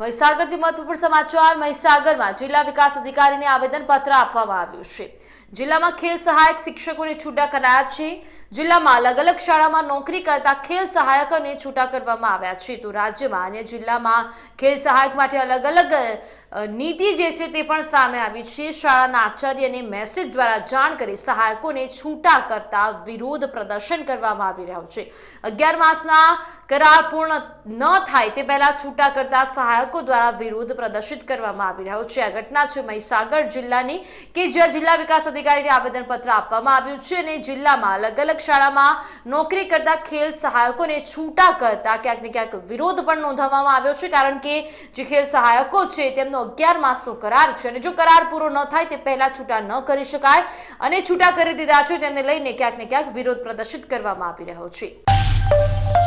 મહીસાગરથી મહત્વપૂર્ણ સમાચાર, મહીસાગરમાં જિલ્લા વિકાસ અધિકારીને આવેદનપત્ર આપવામાં આવ્યું છે. જિલ્લામાં ખેલ સહાયક શિક્ષકોને છૂટા કરાયા છે. જિલ્લામાં અલગ અલગ શાળામાં નોકરી કરતા ખેલ સહાયકોને છૂટા કરવામાં આવ્યા છે. તો રાજ્યમાં અને જિલ્લામાં ખેલ સહાયક માટે અલગ અલગ નીતિ જે છે તે પણ સામે આવી છે. શાળાના આચાર્યને મેસેજ દ્વારા જાણ કરી સહાયકોને છૂટા કરતા વિરોધ પ્રદર્શન કરવામાં આવી રહ્યું છે. અગિયાર માસના કરાર પૂર્ણ ન થાય તે પહેલા છૂટા કરતા સહાયકો દ્વારા વિરોધ પ્રદર્શિત કરવામાં આવી રહ્યો છે. આ ઘટના છે મહીસાગર જિલ્લાની કે જ્યાં જિલ્લા વિકાસ અધિકારીને આવેદનપત્ર આપવામાં આવ્યું છે અને જિલ્લામાં અલગ અલગ શાળામાં નોકરી કરતા ખેલ સહાયકોને છૂટા કરતા ક્યાંક ને ક્યાંક વિરોધ પણ નોંધાવવામાં આવ્યો છે. કારણ કે જે ખેલ સહાયકો છે તેમનો અગિયાર માસનો કરાર છે અને જો કરાર પૂરો ન થાય તે પહેલા છૂટા ન કરી શકાય અને છૂટા કરી દીધા છે તેને લઈને ક્યાંક ને ક્યાંક વિરોધ પ્રદર્શિત કરવામાં આવી રહ્યો છે.